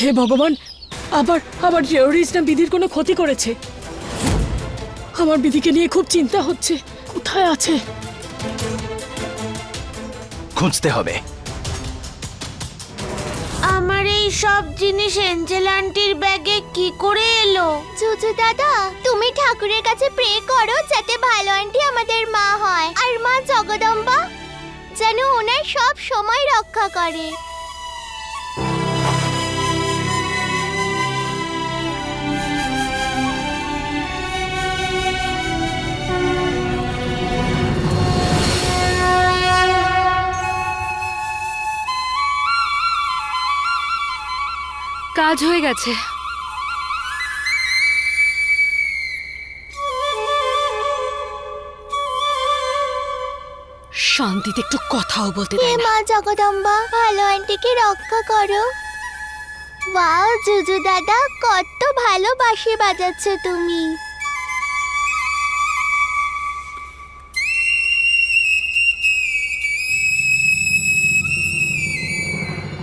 হে ভগবান আবার আবার টেরোরিস্টরা বিধির কোনো ক্ষতি করেছে। আমার বিধিকে নিয়ে খুব চিন্তা হচ্ছে। কোথায় আছে? খুঁজতে হবে। আমার এই সব জিনিস এঞ্জেল আন্টির ব্যাগে কি করে এলো? জুজু দাদা তুমি ঠাকুরের কাছে প্রে করো যাতে ভালো আন্টি আমাদের মা হয়। আর মা জগদম্বা যেন ওনার সব সময় রক্ষা করে। কাজ হয়ে গেছে। শান্তিতে একটু কথাও বলতে হে দেয় না। মা জগদম্বা ভালো আন্টিকে রক্ষা করো। ওয়াও জুজু দাদা কত ভালো বাঁশি বাজাচ্ছ তুমি।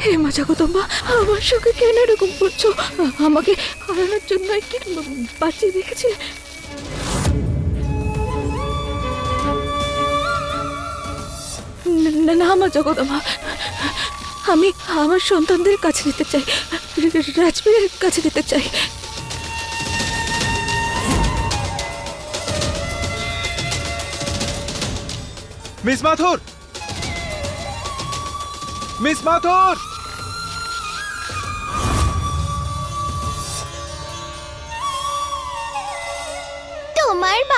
হে মা জগদম্বা, আমার সঙ্গে কেন এরকম করছ? আমাকে হারানোর জন্য কি বাঁচিয়ে রেখেছিলে না না মা জগদম্বা, আমি আমার সন্তানদের কাছে নিতে চাই, রাজবীরের কাছে নিতে চাই। মিস মাথুর! মিস মাথুর!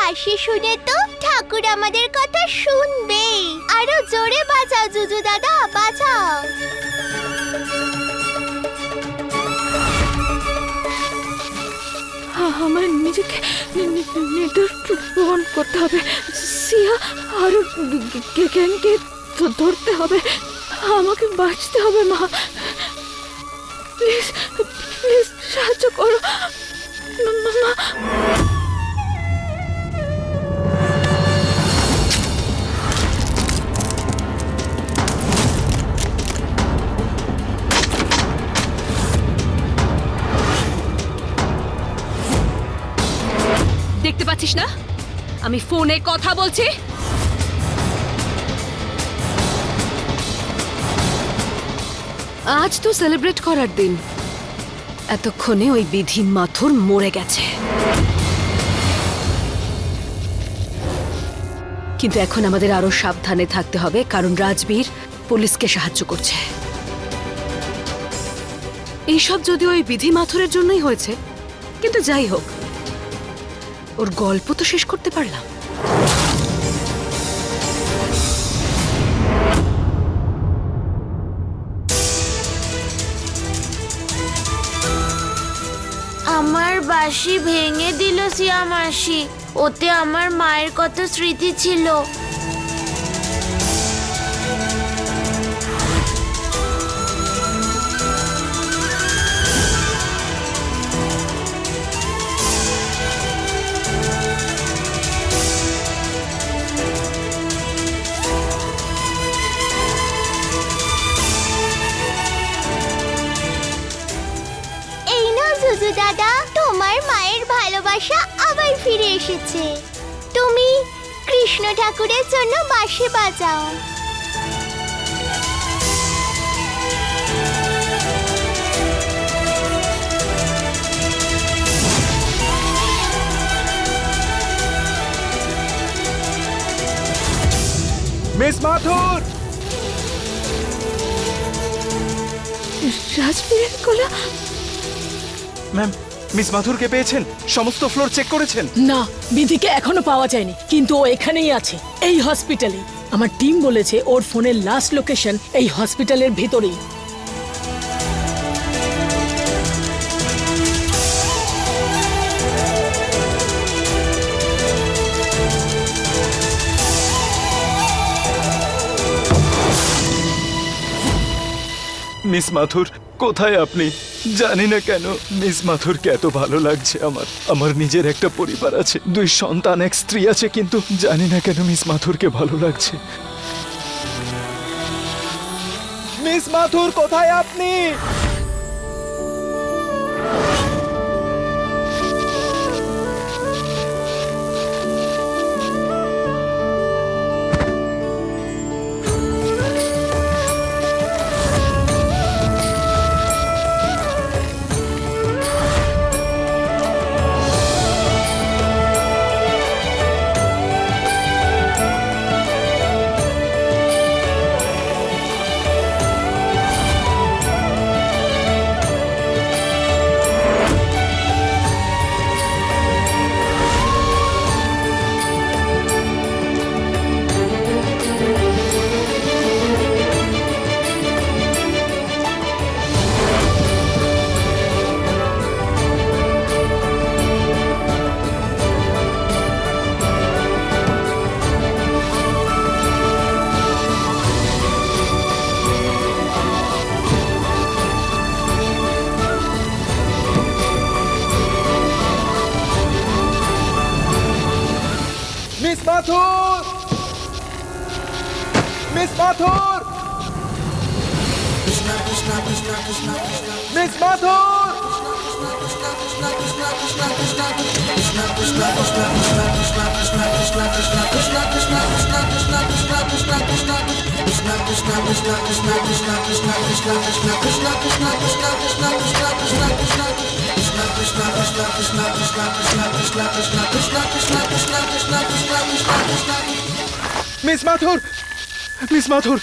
বাঁশি শুনে তো ঠাকুর আমাদের কথা শুনবেই আরও জোরে বাজাও, জুজু দাদা, বাজাও। আমার নিজেকে নির্দোষ করতে হবে। সিয়া, আরও গ্যাংকে ধরতে হবে। আমাকে বাঁচতে হবে, মা। প্লিজ প্লিজ সাহায্য করো। মা- পাচ্ছিস না? আমি ফোনে কথা বলছি। আজ তো সেলিব্রেট করার দিন। এতক্ষণে ওই বিধি মাথুর মরে গেছে। কিন্তু এখন আমাদের আরও সাবধানে থাকতে হবে, কারণ রাজবীর পুলিশকে সাহায্য করছে। এইসব যদি ওই বিধি মাথুরের জন্যই হয়েছে, কিন্তু যাই হোক ওর গল্প তো শেষ করতে পারলাম। আমার বাসি ভেঙে দিল সিয়া মাসি। ওতে আমার মায়ের কত স্মৃতি ছিল। ফিরে এসেছে। তুমি কৃষ্ণ ঠাকুরের জন্য বাঁশি বাজাও। মিস মাথুর! রাজবীরের গলা ম্যাম মিস মাথুরকে পেয়েছেন? সমস্ত ফ্লোর চেক করেছেন? না বিধিকে এখনও পাওয়া যায়নি কিন্তু ও এখানেই আছে এই হসপিটালে আমার টিম বলেছে ওর ফোনের লাস্ট লোকেশন এই হসপিটালের ভেতরেই। মিস মাথুর কোথায় আপনি? জানি না কেন, মিস মাথুরকে এত ভালো লাগছে আমার। আমার নিজের একটা পরিবার আছে, দুই সন্তান, এক স্ত্রী আছে, কিন্তু জানি না কেন মিস মাথুরকে ভালো লাগছে। মিস মাথুর, কোথায় আপনি? Miss Mathur Miss Mathur Miss Mathur Miss Mathur Miss Mathur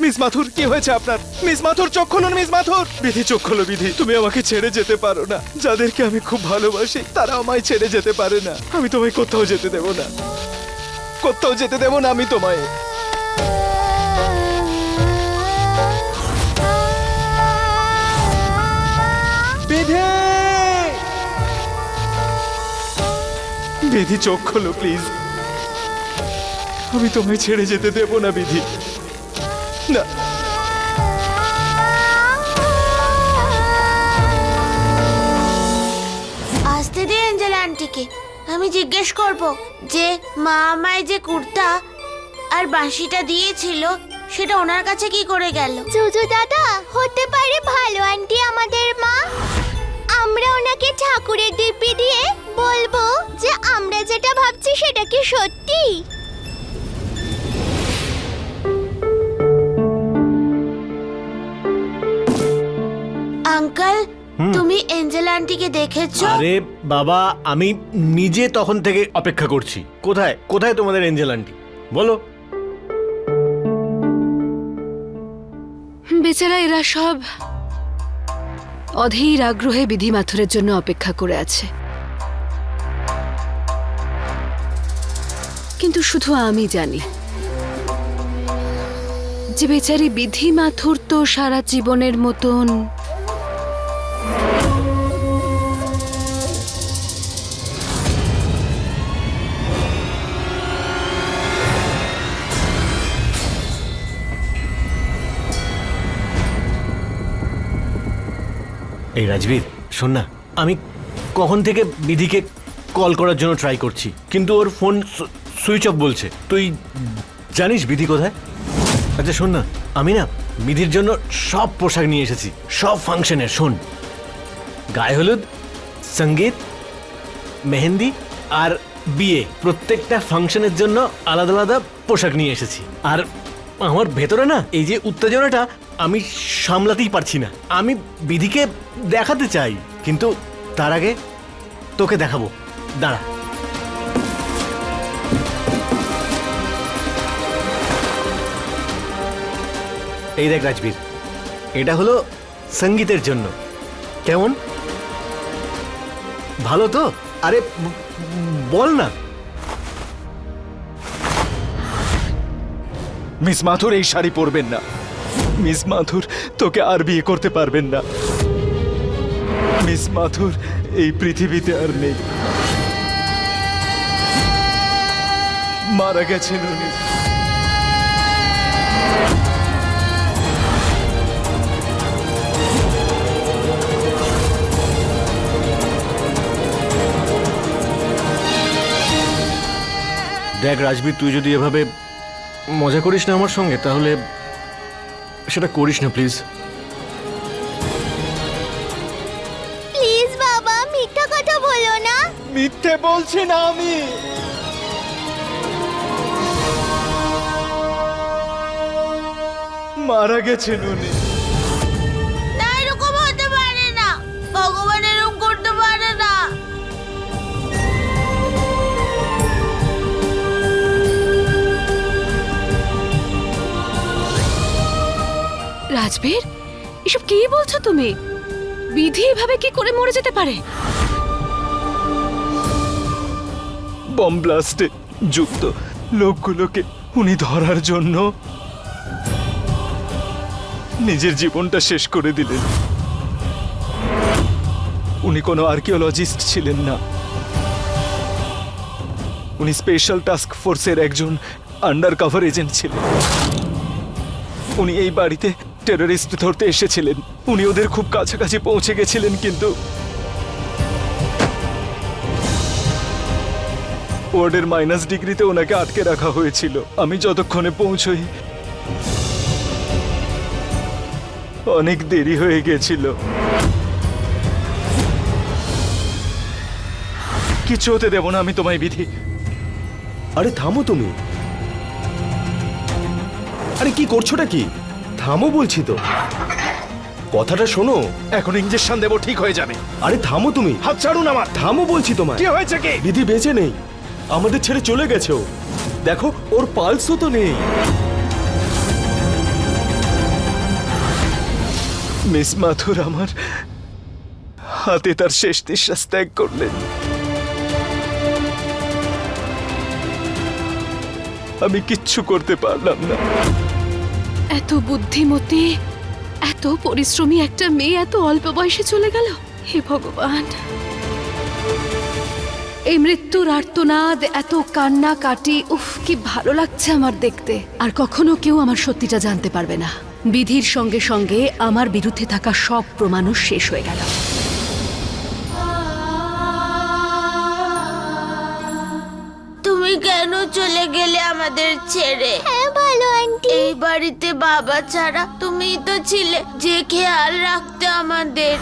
Miss Mathur কি হয়েছে আপনার? মিস মাথুর চোখ খুলুন মিস মাথুর বিধি, চোখ খোলো, বিধি। তুমি আমাকে ছেড়ে যেতে পারো না। যাদেরকে আমি খুব ভালোবাসি, তারা আমায় ছেড়ে যেতে পারে না। আমি তোমায় কোথাও যেতে দেব না। কোথাও যেতে দেব না আমি তোমায়। বিধি চোখ খোলো প্লিজ আমি তোমায় ছেড়ে যেতে দেব না বিধি। না। আসতে দে এঞ্জেল আন্টিকে আমি জিজ্ঞেস করব যে মা আমায় যে কুর্তা আর বাঁশিটা দিয়েছিল সেটা ওনার কাছে কি করে গেল? জুজু দাদা হতে পারে ভালো আন্টি আমাদের মা। আমরা ওনাকে ঠাকুরের দিব্যি দিয়ে বলব যে আমরা যেটা ভাবছি সেটা কি সত্যি? আঙ্কেল তুমি এঞ্জেল আন্টিকে দেখেছ? আরে বাবা আমি নিজে তখন থেকে অপেক্ষা করছি। কোথায়? কোথায় তোমাদের এঞ্জেল আন্টি? বলো। বেচারা এরা সব অধীর আগ্রহে বিধি মাথুরের জন্য অপেক্ষা করে আছে। কিন্তু শুধু আমি জানি যে বেচারি বিধি মাথুর তো সারা জীবনের মতন। এই রাজবীর, শোন না, আমি কখন থেকে বিধিকে কল করার জন্য ট্রাই করছি, কিন্তু ওর ফোন সুইচ অফ বলছে। তুই জানিস বিধি কোথায়? আচ্ছা শোন না, আমি না বিধির জন্য সব পোশাক নিয়ে এসেছি, সব ফাংশনের শোন। গায়ে হলুদ, সংগীত, মেহেন্দি আর বিয়ে, প্রত্যেকটা ফাংশনের জন্য আলাদা আলাদা পোশাক নিয়ে এসেছি। আর আমার ভেতরে না এই যে উত্তেজনাটা আমি সামলাতেই পারছি না। আমি বিধিকে দেখাতে চাই, কিন্তু তার আগে তোকে দেখাবো। দাঁড়া। এই দেখ রাজবীর, এটা হলো সঙ্গীতের জন্য। কেমন? ভালো তো? আরে, বল না। মিস মাথুর, এই শাড়ি পরবেন না। মিস মাথুর, তোকে আর বিয়ে করতে পারবেন না। মিস মাথুর, এই পৃথিবীতে আর নেই। মারা গেছেন উনি। দেখ রাজবীর তুই যদি এভাবে মজা করিস না আমার সঙ্গে তাহলে সেটা করিস না প্লিজ। প্লিজ বাবা মিথ্যা কথা বলো না। মিথ্যে বলছি না আমি। মারা গেছেন উনি। রাজবীর এসব কি বলছো তুমি? বিধি এভাবে কি করে মরে যেতে পারে? বম ব্লাস্টে যুক্ত লোকগুলোকে উনি ধরার জন্য নিজের জীবনটা শেষ করে দিলেন। উনি কোনো আর্কিওলজিস্ট ছিলেন না। উনি স্পেশাল টাস্ক ফোর্সের একজন আন্ডার কভার এজেন্ট ছিলেন। উনি এই বাড়িতে টেররিস্ট ধরতে এসেছিলেন। উনি ওদের খুব কাছাকাছি পৌঁছে গেছিলেন কিন্তু ওয়ার্ডের মাইনাস ডিগ্রিতে ওনাকে আটকে রাখা হয়েছিল। আমি যতক্ষণে পৌঁছই, অনেক দেরি হয়ে গেছিল। কিছু হতে দেব না আমি তোমায় বিধি। আরে থামো তুমি। আরে কি করছোটা কি? থামো বলছি তো। কথাটা শোনো। এখন ইঞ্জেকশন দেবো ঠিক হয়ে যাবে। আরে থামো তুমি। হাত ছাড়ুন আমার। থামো বলছি তোমায়। কি হয়েছে কি? দিদি বেঁচে নেই। আমাদের ছেড়ে চলে গেছে ও। দেখো ওর পালসও তো নেই। মিস মাথুর আমার হাতে তার শেষ নিঃশ্বাস ত্যাগ করলেন। আমি কিচ্ছু করতে পারলাম না। এত বুদ্ধিমতী এত পরিশ্রমী একটা মেয়ে এত অল্প বয়সে চলে গেল? হে ভগবান! এই মৃত্যুর আর্তনাদ এত কান্না কাটি উফ কি ভালো লাগছে আমার দেখতে। আর কখনো কেউ আমার সত্যিটা জানতে পারবে না। বিধির সঙ্গে সঙ্গে আমার বিরুদ্ধে থাকা সব প্রমাণও শেষ হয়ে গেল। তুমি কেন চলে গেলে আমাদের ছেড়ে? হ্যাঁ আন্টি। এই বাড়িতে বাবা ছাড়া তুমিই তো ছিলে যে খেয়াল রাখতে আমাদের।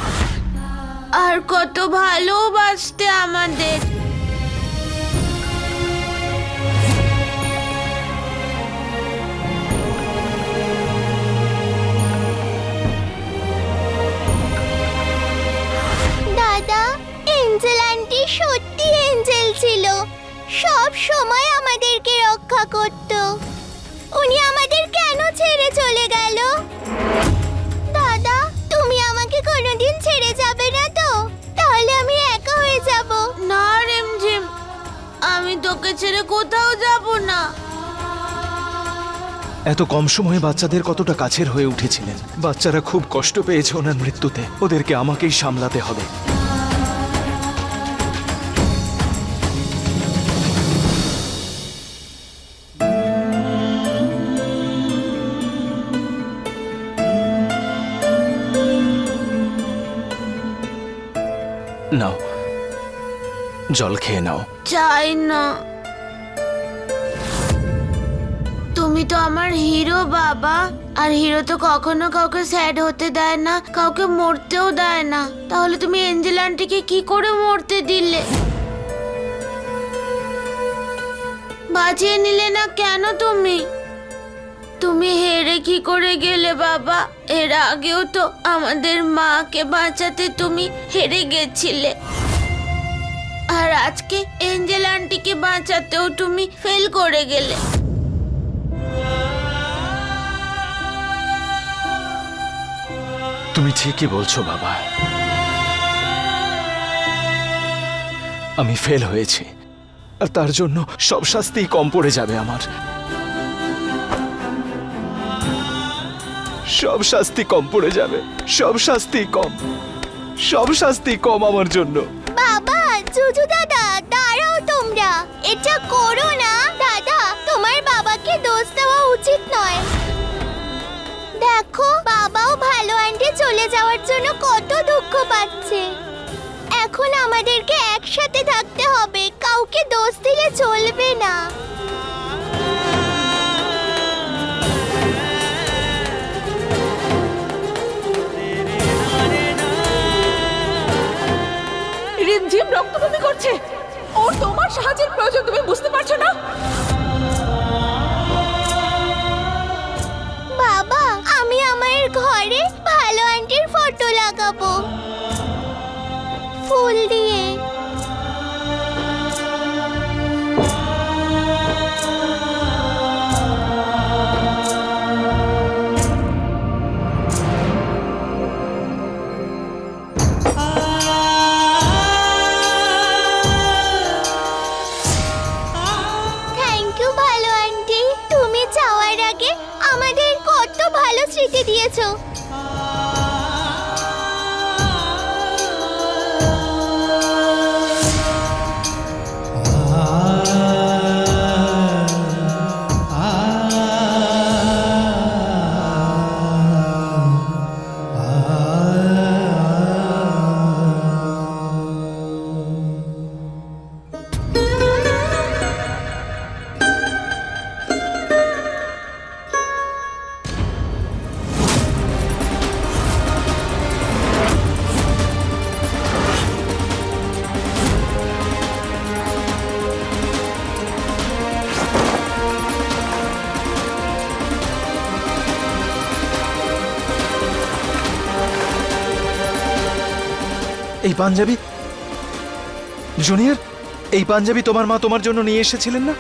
আর কত ভালোবাসতে আমাদের। দাদা এঞ্জেল আন্টি সত্যি এঞ্জেল ছিল। সব সময় আমাদেরকে রক্ষা করত। উনি আমাদের কেন ছেড়ে চলে গেল? দাদা তুমি আমাকে কোনোদিন ছেড়ে যাবে না তো? তাহলে আমি একা হয়ে যাব। না রিমঝিম আমি তোকে ছেড়ে কোথাও যাব না। এত কম সময়ে বাচ্চাদের কতটা কাছের হয়ে উঠেছিলেন? বাচ্চারা খুব কষ্ট পেয়েছে ওনার মৃত্যুতে। ওদেরকে আমাকেই সামলাতে হবে। জল খেয়ে নাও। চাই না। তুমি তো আমার হিরো বাবা, আর হিরো তো কখনো কাউকে স্যাড হতে দেয় না, কাউকে মরতেও দেয় না। তাহলে তুমি এঞ্জেল আন্টিকে কি করে মরতে দিলে? বাঁচিয়ে নিলে না কেন তুমি? তুমি হেরে কি করে গেলে বাবা? এর আগেও তো আমাদের মাকে বাঁচাতে তুমি হেরে গেছিলে। আর আজকে এঞ্জেল আন্টিকে বাঁচাতেও তুমি ফেল করে গেলে। তুমি ঠিকই বলছো, বাবা। আমি ফেল হয়েছি। আর তার জন্য সব শাস্তিই কম পড়ে যাবে আমার। সব শাস্তি কম পড়ে যাবে। সব শাস্তি কম। সব শাস্তি কম আমার জন্য। জুজু দাদা দাঁড়াও তোমরা। এটা করো না। দাদা, তোমার বাবাকে দোষ দেওয়া উচিত নয়। দেখো, বাবাও ভালো আন্টি চলে যাওয়ার জন্য কত দুঃখ পাচ্ছে। এখন আমাদেরকে একসাথে থাকতে হবে। কাউকে দোষ দিলে চলবে না। রিমঝিম রক্তবমি করছে। ও তোমার সাহায্যের প্রয়োজন, তুমি বুঝতে পারছ না? বাবা, আমি আমার ঘরে ভালো আন্টির ফটো লাগাবো। ফুল দিয়ে এই পাঞ্জাবি? জুনিয়র এই পাঞ্জাবি তোমার মা তোমার জন্য নিয়ে এসেছিলেন না?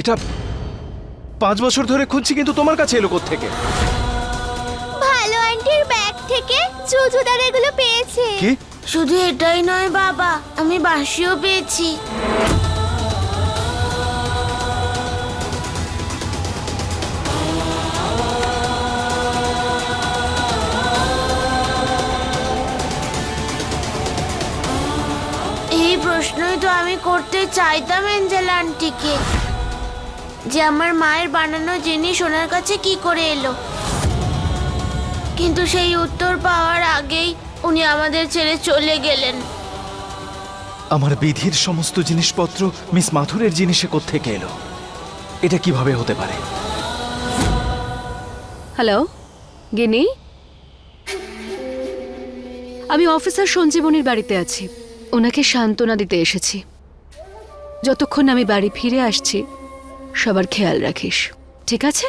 এটা পাঁচ বছর ধরে খুঁজছি কিন্তু তোমার কাছে এলো থেকে ভালো আন্টির ব্যাগ থেকে জুজুদার এগুলো পেয়েছে। কি? শুধু এটাই নয় বাবা আমি বাসিও পেয়েছি। আমি করতে চাইতাম এঞ্জেল আন্টিকে। যে আমার মায়ের বানানো জিনিস ওনার কাছে কি করে এলো? কিন্তু সেই উত্তর পাওয়ার আগেই উনি আমাদের ছেড়ে চলে গেলেন। আমার বিধির সমস্ত জিনিসপত্র মিস মাথুরের জিনিসে থেকে এলো? এটা কীভাবে হতে পারে? হ্যালো গিনি আমি অফিসার সঞ্জীবনীর বাড়িতে আছি। ওনাকে সান্ত্বনা দিতে এসেছি। যতক্ষণ আমি বাড়ি ফিরে আসছি সবার খেয়াল রাখিস। ঠিক আছে?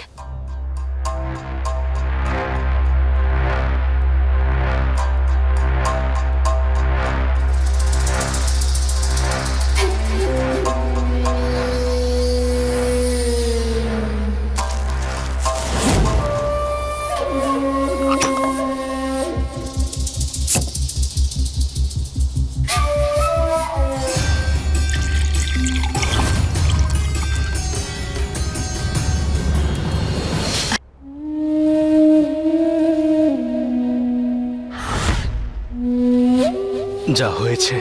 যা হয়েছে,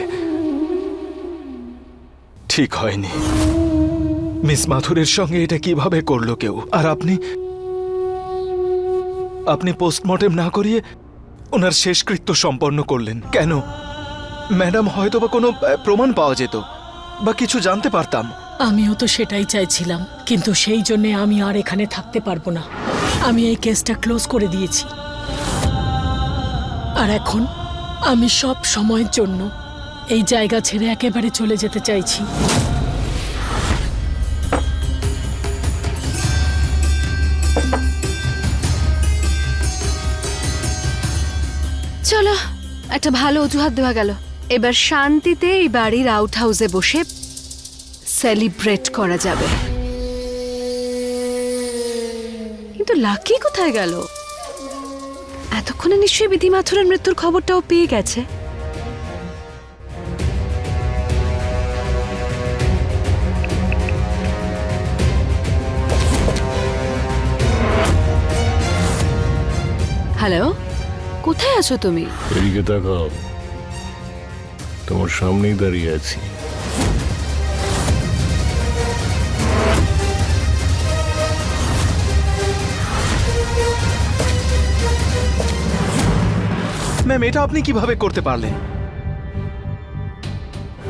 ঠিক হয়নি। মিস মাথুরের সঙ্গে এটা কীভাবে করল কেউ? আর আপনি আপনি পোস্টমর্টেম না করিয়ে ওনার শেষকৃত্য সম্পন্ন করলেন। কেন? ম্যাডাম হয়তো বা কোনো প্রমাণ পাওয়া যেত, বা কিছু জানতে পারতাম। আমিও তো সেটাই চাইছিলাম, কিন্তু সেই জন্যে আমি আর এখানে থাকতে পারব না। আমি এই কেসটা ক্লোজ করে দিয়েছি। আর এখন আমি সব সময়ের জন্য এই জায়গা ছেড়ে একেবারে চলে যেতে চাইছি। চলো, একটা ভালো অজুহাত দেওয়া গেল। এবার শান্তিতে এই বাড়ির আউট হাউসে বসে সেলিব্রেট করা যাবে। কিন্তু লাকি কোথায় গেল? এতক্ষণে নিশ্চয়ই বিধি মাথুরের মৃত্যুর খবরটাও পেয়ে গেছে। হ্যালো, কোথায় আছো তুমি? এদিকে তাকাও। তোমার সামনেই দাঁড়িয়ে আছি। ম্যাম, এটা আপনি কীভাবে করতে পারলেন?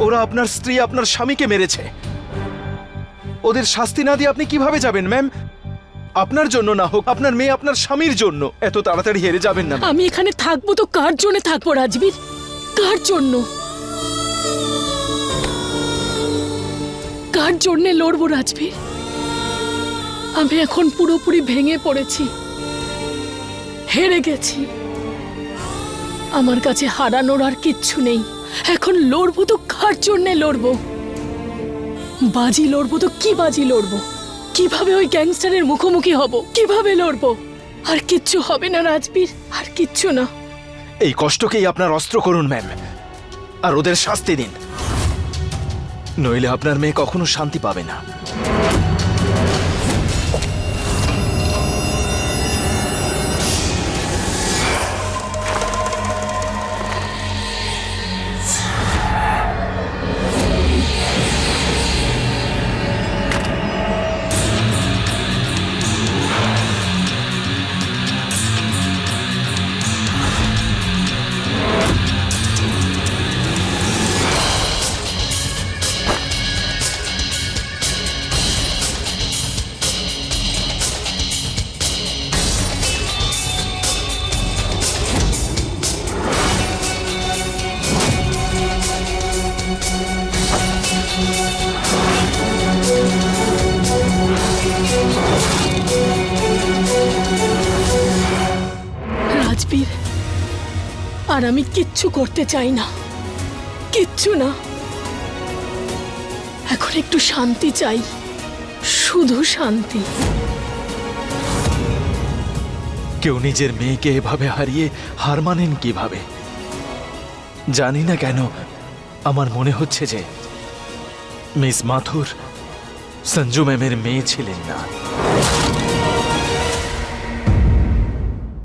ওরা আপনার স্ত্রী, আপনার স্বামীকে মেরেছে। ওদের শাস্তি না দিয়ে আপনি কীভাবে যাবেন, ম্যাম? আপনার জন্য না হোক, আপনার মেয়ে আপনার স্বামীর জন্য। এত তাড়াতাড়ি হেরে যাবেন না আমি এখানে থাকব তো কার জন্য থাকব, রাজবীর? কার জন্য? কার জন্যে লড়বো, রাজবীর? আমি এখন পুরোপুরি ভেঙে পড়েছি। হেরে গেছি। আমার কাছে হারানোর আর কিচ্ছু নেই। এখন লড়বো তো কার জন্যে লড়বো? বাজি লড়বো তো কি বাজি লড়বো? কীভাবে ওই গ্যাংস্টারের মুখোমুখি হব? কীভাবে লড়বো? আর কিচ্ছু হবে না রাজবীর, আর কিচ্ছু না। এই কষ্টকেই আপনার অস্ত্র করুন, ম্যাম। আর ওদের শাস্তি দিন। নইলে আপনার মেয়ে কখনো শান্তি পাবে না। আর আমি কিচ্ছু করতে চাই না। কিচ্ছু না। এখন একটু শান্তি চাই। শুধু শান্তি। কেউ নিজের মেয়েকে এভাবে হারিয়ে হার মানেন কীভাবে? জানি না কেন, আমার মনে হচ্ছে যে মিস মাথুর, সঞ্জু ম্যামের মেয়ে ছিলেন না।